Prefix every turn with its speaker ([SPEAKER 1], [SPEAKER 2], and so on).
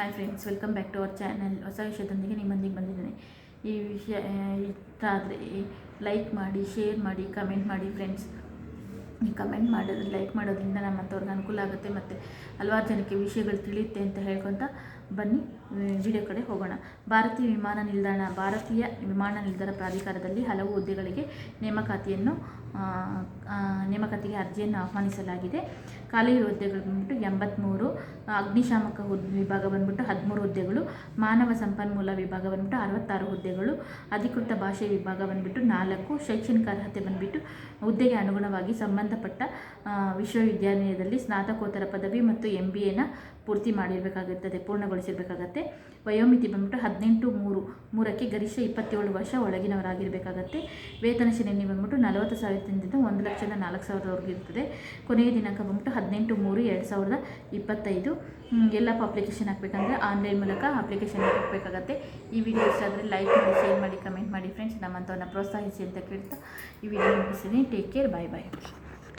[SPEAKER 1] Hi friends welcome back to our channel ಹೊಸ ವಿಷಯದೊಂದಿಗೆ ನಿಮ್ಮೊಂದಿಗೆ ಬಂದಿದ್ದೇನೆ. ಈ ವಿಷಯ ಇಷ್ಟ ಲೈಕ್ ಮಾಡಿ ಶೇರ್ ಮಾಡಿ ಕಮೆಂಟ್ ಮಾಡಿ ಫ್ರೆಂಡ್ಸ್ ನೀವು ಕಮೆಂಟ್ ಮಾಡೋದು ಲೈಕ್ ಮಾಡೋದ್ರಿಂದ ನಮ್ಮಂಥವ್ರಿಗೆ ಅನುಕೂಲ ಆಗುತ್ತೆ ಮತ್ತು ಹಲವಾರು ಜನಕ್ಕೆ ವಿಷಯಗಳು ತಿಳಿಯುತ್ತೆ ಅಂತ ಹೇಳ್ಕೊತ ಬನ್ನಿ ವಿಡಿಯೋ ಕಡೆ ಹೋಗೋಣ. ಭಾರತೀಯ ವಿಮಾನ ನಿಲ್ದಾಣ, ಭಾರತೀಯ ವಿಮಾನ ನಿಲ್ದಾಣ ಪ್ರಾಧಿಕಾರದಲ್ಲಿ ಹಲವು ಹುದ್ದೆಗಳಿಗೆ ನೇಮಕಾತಿಯನ್ನು ನೇಮಕಾತಿಗೆ ಅರ್ಜಿಯನ್ನು ಆಹ್ವಾನಿಸಲಾಗಿದೆ. ಖಾಲಿ ಹುದ್ದೆಗಳು ಬಂದ್ಬಿಟ್ಟು ಎಂಬತ್ತ್ಮೂರು ಅಗ್ನಿಶಾಮಕ ವಿಭಾಗ ಬಂದ್ಬಿಟ್ಟು ಹದಿಮೂರು ಹುದ್ದೆಗಳು, ಮಾನವ ಸಂಪನ್ಮೂಲ ವಿಭಾಗ ಬಂದ್ಬಿಟ್ಟು ಅರವತ್ತಾರು ಹುದ್ದೆಗಳು, ಅಧಿಕೃತ ಭಾಷೆ ವಿಭಾಗ ಬಂದ್ಬಿಟ್ಟು ನಾಲ್ಕು, ಶೈಕ್ಷಣಿಕ ಅರ್ಹತೆ ಬಂದ್ಬಿಟ್ಟು ಹುದ್ದೆಗೆ ಅನುಗುಣವಾಗಿ ಸಂಬಂಧಪಟ್ಟ ವಿಶ್ವವಿದ್ಯಾಲಯದಲ್ಲಿ ಸ್ನಾತಕೋತ್ತರ ಪದವಿ ಮತ್ತು ಎಂ ಬಿ ಎನ ಪೂರ್ತಿ ಮಾಡಿರಬೇಕಾಗುತ್ತದೆ ಪೂರ್ಣಗೊಳಿಸಿರಬೇಕಾಗತ್ತೆ. ವಯೋಮಿತಿ ಬಂದ್ಬಿಟ್ಟು ಹದಿನೆಂಟು ಮೂರು, ಮೂರಕ್ಕೆ ಗರಿಷ್ಠ ಇಪ್ಪತ್ತೇಳು ವರ್ಷ ಒಳಗಿನವರಾಗಿರಬೇಕಾಗತ್ತೆ. ವೇತನ ಶ್ರೇಣಿ ಬಂದ್ಬಿಟ್ಟು ನಲವತ್ತು ಸಾವಿರದಿಂದ ಒಂದು ಲಕ್ಷದ ನಾಲ್ಕು ಸಾವಿರದವರೆಗೂ ಇರ್ತದೆ ಕೊನೆಯ ದಿನಾಂಕ ಬಂದ್ಬಿಟ್ಟು ಹದಿನೆಂಟು ಮೂರು, ಎರಡು ಸಾವಿರದ ಇಪ್ಪತ್ತೈದು. ಎಲ್ಲಪ್ಪ ಅಪ್ಲಿಕೇಶನ್ ಹಾಕಬೇಕಂದ್ರೆ ಆನ್ಲೈನ್ ಮೂಲಕ ಅಪ್ಲಿಕೇಶನ್ ಹಾಕಬೇಕಾಗತ್ತೆ. ಈ ವಿಡಿಯೋ ಇಷ್ಟ ಆದರೆ ಲೈಕ್ ಮಾಡಿ ಶೇರ್ ಮಾಡಿ ಕಮೆಂಟ್ ಮಾಡಿ ಫ್ರೆಂಡ್ಸ್ ನಮ್ಮಂಥವನ್ನ ಪ್ರೋತ್ಸಾಹಿಸಿ ಅಂತ ಕೇಳ್ತಾ ಈ ವಿಡಿಯೋ ಮುಗಿಸ್ತೀನಿ. ಟೇಕ್ ಕೇರ್ ಬಾಯ್ ಬಾಯ್